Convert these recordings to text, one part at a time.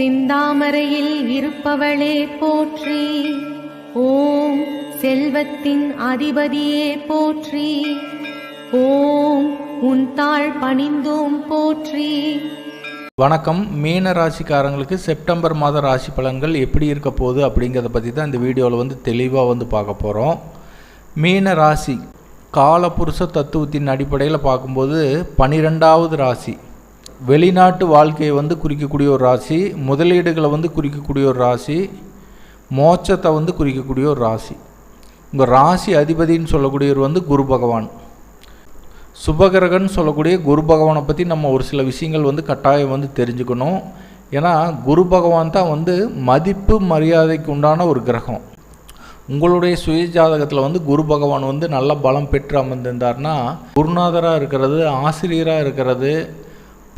சிந்தாமரையில் இருப்பவளே போற்றி. ஓம் செல்வத்தின் அதிபதியே போற்றி. ஓம் உன் தாழ் பணிந்தோம் போற்றி. வணக்கம். மீன ராசிக்காரங்களுக்கு செப்டம்பர் மாத ராசி பலன்கள் எப்படி இருக்க போகுது அப்படிங்கிறத பற்றி தான் இந்த வீடியோவில் வந்து தெளிவாக வந்து பார்க்க போகிறோம் மீன ராசி காலபுருஷ தத்துவத்தின் அடிப்படையில் பார்க்கும்போது பனிரெண்டாவது ராசி வெளிநாட்டு வாழ்க்கையை வந்து குறிக்கக்கூடிய ஒரு ராசி முதலீடுகளை வந்து குறிக்கக்கூடிய ஒரு ராசி மோட்சத்தை வந்து குறிக்கக்கூடிய ஒரு ராசி. உங்கள் ராசி அதிபதின்னு சொல்லக்கூடியவர் வந்து குரு பகவான். சுபகிரகன்னு சொல்லக்கூடிய குரு பகவானை பற்றி நம்ம ஒரு சில விஷயங்கள் வந்து கட்டாயம் வந்து தெரிஞ்சுக்கணும். ஏன்னா குரு பகவான் தான் வந்து மதிப்பு மரியாதைக்கு உண்டான ஒரு கிரகம். உங்களுடைய சுய ஜாதகத்தில் வந்து குரு பகவான் வந்து நல்ல பலம் பெற்று அமர்ந்திருந்தார்னா குருநாதராக இருக்கிறது ஆசிரியராக இருக்கிறது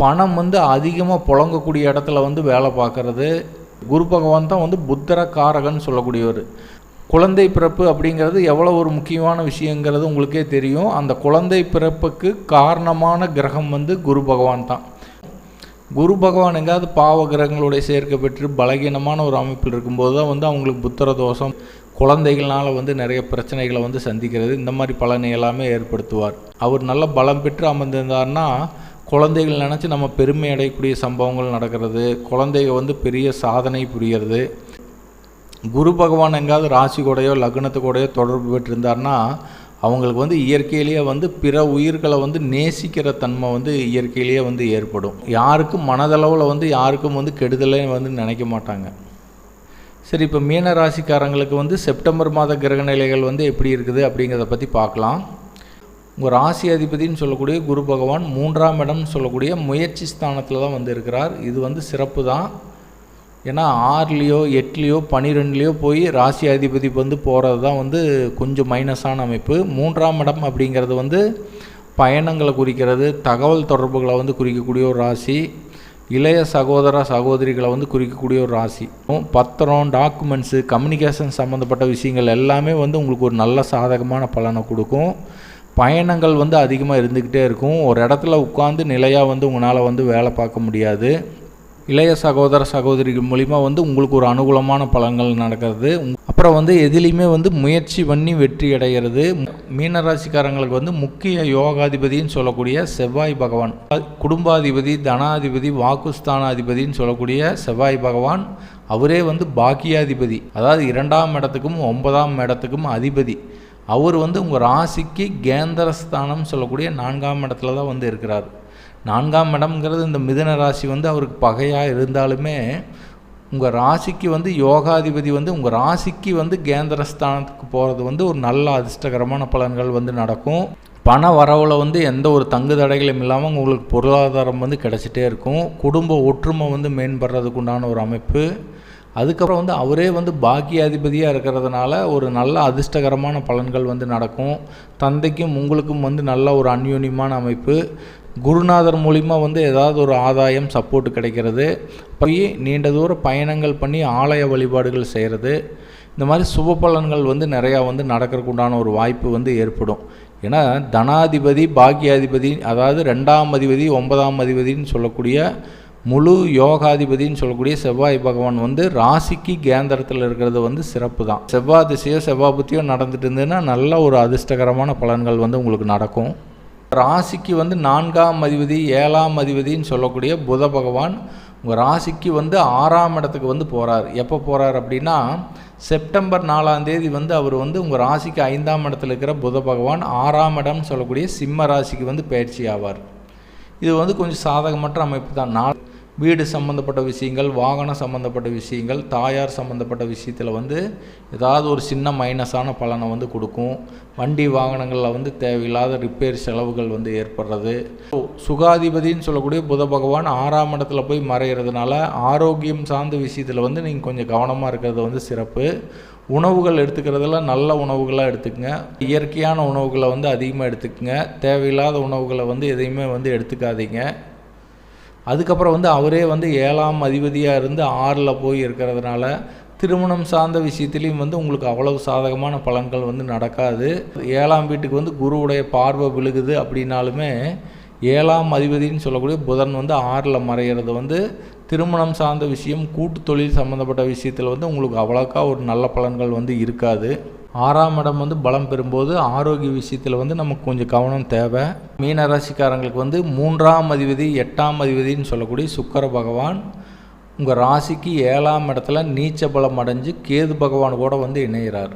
பணம் வந்து அதிகமாக புழங்கக்கூடிய இடத்துல வந்து வேலை பார்க்குறது குரு பகவான் தான் வந்து புத்திர காரகன்னு சொல்லக்கூடியவர். குழந்தை பிறப்பு அப்படிங்கிறது எவ்வளோ ஒரு முக்கியமான விஷயங்கிறது உங்களுக்கே தெரியும். அந்த குழந்தை பிறப்புக்கு காரணமான கிரகம் வந்து குரு பகவான் தான். குரு பகவான் எங்காவது பாவ கிரகங்களுடைய சேர்க்கை பெற்று பலகீனமான ஒரு அமைப்பில் இருக்கும்போது தான் வந்து அவங்களுக்கு புத்திர தோஷம் குழந்தைகள்னால வந்து நிறைய பிரச்சனைகளை வந்து சந்திக்கிறது. இந்த மாதிரி பலனை எல்லாமே ஏற்படுத்துவார். அவர் நல்ல பலம் பெற்று அமர்ந்திருந்தார்னா குழந்தைகள் நினச்சி நம்ம பெருமை அடையக்கூடிய சம்பவங்கள் நடக்கிறது. குழந்தைங்க வந்து பெரிய சாதனை புரிகிறது குரு பகவான் எங்காவது ராசி கூடையோ லக்னத்து கூடையோ தொடர்பு பெற்றிருந்தார்னா அவங்களுக்கு வந்து இயற்கையிலேயே வந்து பிற உயிர்களை வந்து நேசிக்கிற தன்மை வந்து இயற்கையிலேயே வந்து ஏற்படும். யாருக்கும் மனதளவில் வந்து யாருக்கும் வந்து கெடுதலே வந்து நினைக்க மாட்டாங்க. சரி இப்போ மீன ராசிக்காரங்களுக்கு வந்து செப்டம்பர் மாத கிரக நிலைகள் வந்து எப்படி இருக்குது அப்படிங்கிறத பற்றி பார்க்கலாம். உங்கள் ராசி அதிபதினு சொல்லக்கூடிய குரு பகவான் மூன்றாம் இடம்னு சொல்லக்கூடிய முயற்சி ஸ்தானத்தில் தான் வந்து இருக்கிறார் இது வந்து சிறப்பு தான். ஏன்னா ஆறுலேயோ எட்டுலேயோ பன்னிரெண்டுலேயோ போய் ராசி அதிபதி வந்து போகிறது தான் வந்து கொஞ்சம் மைனஸான அமைப்பு. மூன்றாம் இடம் அப்படிங்கிறது வந்து பயணங்களை குறிக்கிறது தகவல் தொடர்புகளை வந்து குறிக்கக்கூடிய ஒரு ராசி இளைய சகோதர சகோதரிகளை வந்து குறிக்கக்கூடிய ஒரு ராசி. பத்திரம் டாக்குமெண்ட்ஸு கம்யூனிகேஷன் சம்மந்தப்பட்ட விஷயங்கள் எல்லாமே வந்து உங்களுக்கு ஒரு நல்ல சாதகமான பலனை கொடுக்கும். பயணங்கள் வந்து அதிகமாக இருந்துக்கிட்டே இருக்கும். ஒரு இடத்துல உட்காந்து நிலையாக வந்து உங்களால் வந்து வேலை பார்க்க முடியாது. இளைய சகோதர சகோதரிகள் மூலிமா வந்து உங்களுக்கு ஒரு அனுகூலமான பலன்கள் நடக்கிறது. அப்புறம் வந்து எதிலையுமே வந்து முயற்சி பண்ணி வெற்றி அடைகிறது. மீனராசிக்காரங்களுக்கு வந்து முக்கிய யோகாதிபதின்னு சொல்லக்கூடிய செவ்வாய் பகவான் குடும்பாதிபதி தனாதிபதி வாக்குஸ்தானாதிபதின்னு சொல்லக்கூடிய செவ்வாய் பகவான் அவரே வந்து பாக்கியாதிபதி. அதாவது இரண்டாம் இடத்துக்கும் ஒன்பதாம் இடத்துக்கும் அதிபதி. அவர் வந்து உங்கள் ராசிக்கு கேந்திரஸ்தானம் சொல்லக்கூடிய நான்காம் இடத்துல தான் வந்து இருக்கிறார். நான்காம் இடம்ங்கிறது இந்த மிதன ராசி வந்து அவருக்கு பகையாக இருந்தாலுமே உங்கள் ராசிக்கு வந்து யோகாதிபதி வந்து உங்கள் ராசிக்கு வந்து கேந்திரஸ்தானத்துக்கு போகிறது வந்து ஒரு நல்ல அதிர்ஷ்டகரமான பலன்கள் வந்து நடக்கும். பண வரவில் வந்து எந்த ஒரு தங்கு தடைகளும் இல்லாமல் உங்களுக்கு பொருளாதாரம் வந்து கிடச்சிட்டே இருக்கும். குடும்ப ஒற்றுமை வந்து மேம்படுறதுக்கு உண்டான ஒரு அமைப்பு. அதுக்கப்புறம் வந்து அவரே வந்து பாக்கியாதிபதியாக இருக்கிறதுனால ஒரு நல்ல அதிர்ஷ்டகரமான பலன்கள் வந்து நடக்கும். தந்தைக்கும் உங்களுக்கும் வந்து நல்ல ஒரு அந்யூன்யமான அமைப்பு. குருநாதர் மூலிமா வந்து ஏதாவது ஒரு ஆதாயம் சப்போர்ட் கிடைக்கிறது. போய் நீண்ட தூர பயணங்கள் பண்ணி ஆலய வழிபாடுகள் செய்கிறது இந்த மாதிரி சுப பலன்கள் வந்து நிறையா வந்து நடக்கிறதுக்கு உண்டான ஒரு வாய்ப்பு வந்து ஏற்படும். ஏன்னா தனாதிபதி பாக்கியாதிபதி அதாவது ரெண்டாம் அதிபதி ஒன்பதாம் அதிபதினு சொல்லக்கூடிய முழு யோகாதிபதினு சொல்லக்கூடிய செவ்வாய் பகவான் வந்து ராசிக்கு கேந்திரத்தில் இருக்கிறது வந்து சிறப்பு தான் செவ்வாய் திசையோ செவ்வாய் புத்தியோ நடந்துட்டு இருந்ததுன்னா நல்ல ஒரு அதிர்ஷ்டகரமான பலன்கள் வந்து உங்களுக்கு நடக்கும். ராசிக்கு வந்து நான்காம் அதிபதி ஏழாம் அதிபதின்னு சொல்லக்கூடிய புத பகவான் உங்கள் ராசிக்கு வந்து ஆறாம் இடத்துக்கு வந்து போகிறார் எப்போ போகிறார் அப்படின்னா செப்டம்பர் நாலாம் தேதி வந்து அவர் வந்து உங்கள் ராசிக்கு ஐந்தாம் இடத்துல இருக்கிற புத பகவான் ஆறாம் இடம்னு சொல்லக்கூடிய சிம்ம ராசிக்கு வந்து பயிற்சி ஆவார். இது வந்து கொஞ்சம் சாதகமற்ற அமைப்பு தான். நாள் வீடு சம்மந்தப்பட்ட விஷயங்கள் வாகனம் சம்மந்தப்பட்ட விஷயங்கள் தாயார் சம்மந்தப்பட்ட விஷயத்தில் வந்து ஏதாவது ஒரு சின்ன மைனஸான பலனை வந்து கொடுக்கும். வண்டி வாகனங்களில் வந்து தேவையில்லாத ரிப்பேர் செலவுகள் வந்து ஏற்படுறது. சுகாதிபதின்னு சொல்லக்கூடிய புத பகவான் ஆறாம் இடத்துல போய் மறைகிறதுனால ஆரோக்கியம் சார்ந்த விஷயத்தில் வந்து நீங்கள் கொஞ்சம் கவனமாக இருக்கிறது வந்து சிறப்பு. உணவுகள் எடுத்துக்கிறதுல நல்ல உணவுகளாக எடுத்துக்கங்க. இயற்கையான உணவுகளை வந்து அதிகமாக எடுத்துக்கங்க. தேவையில்லாத உணவுகளை வந்து எதையுமே வந்து எடுத்துக்காதீங்க. அதுக்கப்புறம் வந்து அவரே வந்து ஏழாம் அதிபதியாக இருந்து ஆறில் போய் இருக்கிறதுனால திருமணம் சார்ந்த விஷயத்துலேயும் வந்து உங்களுக்கு அவ்வளவு சாதகமான பலன்கள் வந்து நடக்காது. ஏழாம் வீட்டுக்கு வந்து குருவுடைய பார்வை விழுகுது அப்படின்னாலுமே ஏழாம் அதிபதின்னு சொல்லக்கூடிய புதன் வந்து ஆறில் மறைகிறது வந்து திருமணம் சார்ந்த விஷயம் கூட்டு தொழில் சம்மந்தப்பட்ட விஷயத்தில் வந்து உங்களுக்கு அவ்வளோக்கா ஒரு நல்ல பலன்கள் வந்து இருக்காது. ஆறாம் இடம் வந்து பலம் பெறும்போது ஆரோக்கிய விஷயத்தில் வந்து நமக்கு கொஞ்சம் கவனம் தேவை. மீன ராசிக்காரங்களுக்கு வந்து மூன்றாம் அதிபதி எட்டாம் அதிபதின்னு சொல்லக்கூடிய சுக்கர பகவான் உங்கள் ராசிக்கு ஏழாம் இடத்துல நீச்ச பலம் அடைஞ்சு கேது பகவான் கூட வந்து இணைகிறார்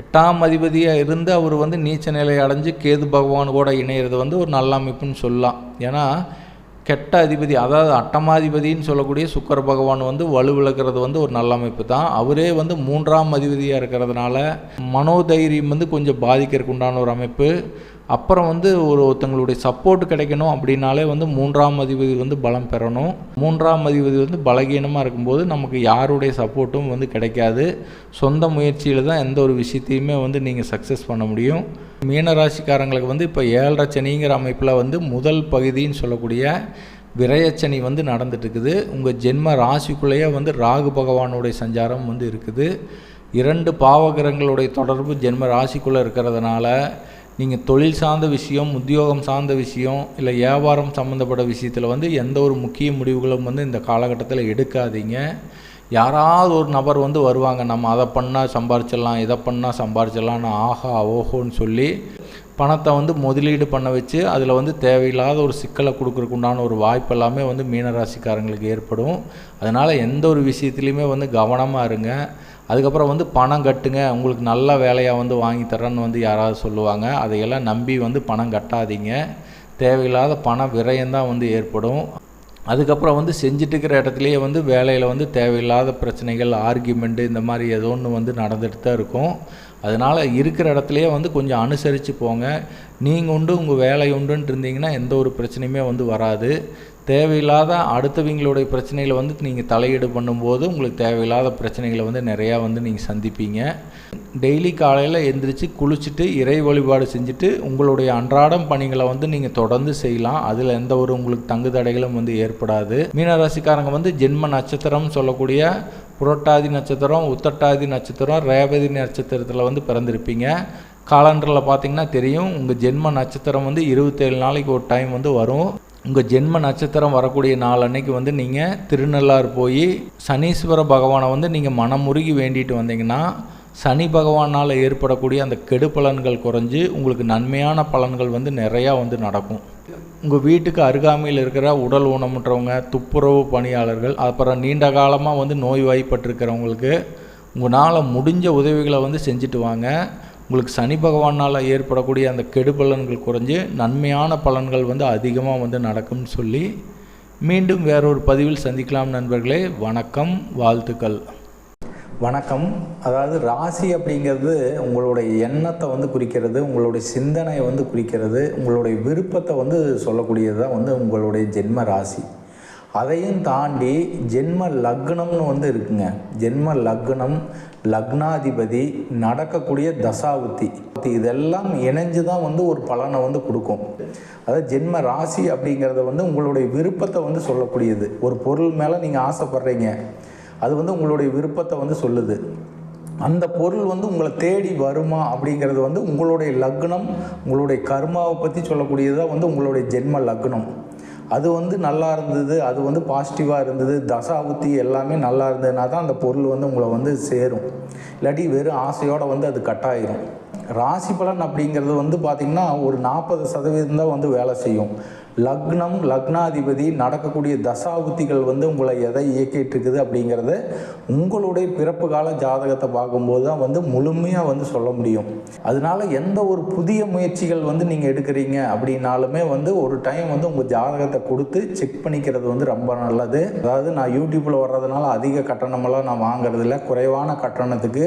எட்டாம் அதிபதியாக இருந்து அவர் வந்து நீச்ச நிலை அடைஞ்சு கேது பகவான் கூட இணையிறது வந்து ஒரு நல்ல அமைப்புன்னு சொல்லலாம். ஏன்னா கெட்ட அதிபதி அதாவது அட்டமாதிபதின்னு சொல்லக்கூடிய சுக்கர பகவான் வந்து வலுவிழக்கிறது வந்து ஒரு நல்ல அமைப்பு தான். அவரே வந்து மூன்றாம் அதிபதியாக இருக்கிறதுனால மனோதைரியம் வந்து கொஞ்சம் பாதிக்கிறதுக்கு உண்டான ஒரு அமைப்பு. அப்புறம் வந்து ஒரு ஒருத்தங்களுடைய சப்போர்ட் கிடைக்கணும் அப்படின்னாலே வந்து மூன்றாம் அதிபதி வந்து பலம் பெறணும். மூன்றாம் அதிபதி வந்து பலகீனமாக இருக்கும்போது நமக்கு யாருடைய சப்போர்ட்டும் வந்து கிடைக்காது. சொந்த முயற்சியில் தான் எந்த ஒரு விஷயத்தையுமே வந்து நீங்கள் சக்ஸஸ் பண்ண முடியும். மீனராசிக்காரங்களுக்கு வந்து இப்போ ஏழரை சனிங்கிற அமைப்பில் வந்து முதல் பகுதின்னு சொல்லக்கூடிய விரயச்சனி வந்து நடந்துட்டுருக்குது. உங்கள் ஜென்ம ராசிக்குள்ளேயே வந்து ராகு பகவானுடைய சஞ்சாரம் வந்து இருக்குது. இரண்டு பாவகிரகங்களுடைய தொடர்பு ஜென்ம ராசிக்குள்ளே இருக்கிறதுனால நீங்கள் தொழில் சார்ந்த விஷயம் உத்தியோகம் சார்ந்த விஷயம் இல்லை வியாபாரம் சம்மந்தப்பட்ட விஷயத்தில் வந்து எந்த ஒரு முக்கிய முடிவுகளும் வந்து இந்த காலகட்டத்தில் எடுக்காதீங்க. யாராவது ஒரு நபர் வந்து வருவாங்க. நம்ம அதை பண்ணால் சம்பாரிச்சிடலாம் இதை பண்ணால் சம்பாரிச்சிடலாம்னு ஆஹா ஓஹோன்னு சொல்லி பணத்தை வந்து முதலீடு பண்ண வச்சு அதில் வந்து தேவையில்லாத ஒரு சிக்கலை கொடுக்குறக்கு உண்டான ஒரு வாய்ப்பு எல்லாமே வந்து மீனராசிக்காரங்களுக்கு ஏற்படும். அதனால் எந்த ஒரு விஷயத்துலையுமே வந்து கவனமாக இருங்க. அதுக்கப்புறம் வந்து பணம் கட்டுங்க. உங்களுக்கு நல்ல வேலையாக வந்து வாங்கி தரேன்னு வந்து யாராவது சொல்லுவாங்க. அதையெல்லாம் நம்பி வந்து பணம் கட்டாதீங்க. தேவையில்லாத பண விரயம்தான் வந்து ஏற்படும். அதுக்கப்புறம் வந்து செஞ்சுட்டு இருக்கிற இடத்துலையே வந்து வேலையில் வந்து தேவையில்லாத பிரச்சனைகள் ஆர்கியூமெண்ட்டு இந்த மாதிரி ஏதோ ஒன்று வந்து நடந்துட்டு தான் இருக்கும். அதனால் இருக்கிற இடத்துலையே வந்து கொஞ்சம் அனுசரித்து போங்க. நீங்கள் உண்டு உங்கள் வேலை உண்டுன்ட்டு இருந்தீங்கன்னா எந்த ஒரு பிரச்சனையுமே வந்து வராது. தேவையில்லாத அடுத்தவங்களுடைய பிரச்சனைகளை வந்து நீங்கள் தலையீடு பண்ணும்போது உங்களுக்கு தேவையில்லாத பிரச்சனைகளை வந்து நிறையா வந்து நீங்கள் சந்திப்பீங்க. டெய்லி காலையில் எந்திரிச்சு குளிச்சுட்டு இறை வழிபாடு செஞ்சுட்டு உங்களுடைய அன்றாடம் பணிகளை வந்து நீங்கள் தொடர்ந்து செய்யலாம். அதில் எந்த ஒரு உங்களுக்கு தங்கு தடைகளும் வந்து ஏற்படாது. மீனராசிக்காரங்க வந்து ஜென்ம நட்சத்திரம் சொல்லக்கூடிய புரட்டாதி நட்சத்திரம் உத்தட்டாதி நட்சத்திரம் ரேவதி நட்சத்திரத்தில் வந்து பிறந்திருப்பீங்க. காலண்டரில் பார்த்தீங்கன்னா தெரியும் உங்கள் ஜென்ம நட்சத்திரம் வந்து இருபத்தேழு நாளைக்கு ஒரு டைம் வந்து வரும். உங்கள் ஜென்ம நட்சத்திரம் வரக்கூடிய நாள் அன்னைக்கு வந்து நீங்கள் திருநள்ளாறு போய் சனீஸ்வர பகவானை வந்து நீங்கள் மனமுருகி வேண்டிட்டு வந்தீங்கன்னா சனி பகவானால் ஏற்படக்கூடிய அந்த கெடு பலன்கள் குறைஞ்சு உங்களுக்கு நன்மையான பலன்கள் வந்து நிறையா வந்து நடக்கும். உங்கள் வீட்டுக்கு அருகாமையில் இருக்கிற உடல் ஊனமுற்றவங்க துப்புரவு பணியாளர்கள் அப்புறம் நீண்ட காலமாக வந்து நோய்வாய்ப்பட்டிருக்கிறவங்களுக்கு உங்களால் முடிஞ்ச உதவிகளை வந்து செஞ்சுட்டு வாங்க. உங்களுக்கு சனி பகவானால் ஏற்படக்கூடிய அந்த கெடு பலன்கள் குறைஞ்சு நன்மையான பலன்கள் வந்து அதிகமாக வந்து நடக்கும்னு சொல்லி மீண்டும் வேறொரு பதிவில் சந்திக்கலாம் நண்பர்களே. வணக்கம் வாழ்த்துக்கள். வணக்கம். அதாவது ராசி அப்படிங்கிறது உங்களுடைய எண்ணத்தை வந்து குறிக்கிறது உங்களுடைய சிந்தனையை வந்து குறிக்கிறது உங்களுடைய விருப்பத்தை வந்து சொல்லக்கூடியது தான் வந்து உங்களுடைய ஜென்ம ராசி. அதையும் தாண்டி ஜென்ம லக்னம்னு வந்து இருக்குங்க. ஜென்ம லக்னம் லக்னாதிபதி நடக்கக்கூடிய தசாவுத்தி இதெல்லாம் இணைஞ்சு தான் வந்து ஒரு பலனை வந்து கொடுக்கும். அதாவது ஜென்ம ராசி அப்படிங்கிறத வந்து உங்களுடைய விருப்பத்தை வந்து சொல்லக்கூடியது. ஒரு பொருள் மேலே நீங்கள் ஆசைப்பட்றீங்க. அது வந்து உங்களுடைய விருப்பத்தை வந்து சொல்லுது. அந்த பொருள் வந்து உங்களை தேடி வருமா அப்படிங்கிறது வந்து உங்களுடைய லக்னம் உங்களுடைய கர்மாவை பற்றி சொல்லக்கூடியது தான் வந்து உங்களுடைய ஜென்ம லக்னம். அது வந்து நல்லா இருந்தது அது வந்து பாசிட்டிவாக இருந்தது தசாவுத்தி எல்லாமே நல்லா இருந்ததுனா தான் அந்த பொருள் வந்து உங்களை வந்து சேரும். இல்லாட்டி வெறும் ஆசையோடு வந்து அது கட்டாயிரும் ராசி பலன் அப்படிங்கிறது வந்து பார்த்திங்கன்னா ஒரு நாற்பது சதவீதம் தான் வந்து வேலை செய்யும். லக்னம் லக்னாதிபதி நடக்கக்கூடிய தசாபுத்திகள் வந்து உங்களை எதை இயக்கிட்டு இருக்குது அப்படிங்கிறத உங்களுடைய பிறப்பு கால ஜாதகத்தை பார்க்கும்போது தான் வந்து முழுமையாக வந்து சொல்ல முடியும். அதனால எந்த ஒரு புதிய முயற்சிகள் வந்து நீங்கள் எடுக்கிறீங்க அப்படின்னாலுமே வந்து ஒரு டைம் வந்து உங்கள் ஜாதகத்தை கொடுத்து செக் பண்ணிக்கிறது வந்து ரொம்ப நல்லது. அதாவது நான் யூடியூப்பில் வர்றதுனால அதிக கட்டணமெல்லாம் நான் வாங்குறதில்ல. குறைவான கட்டணத்துக்கு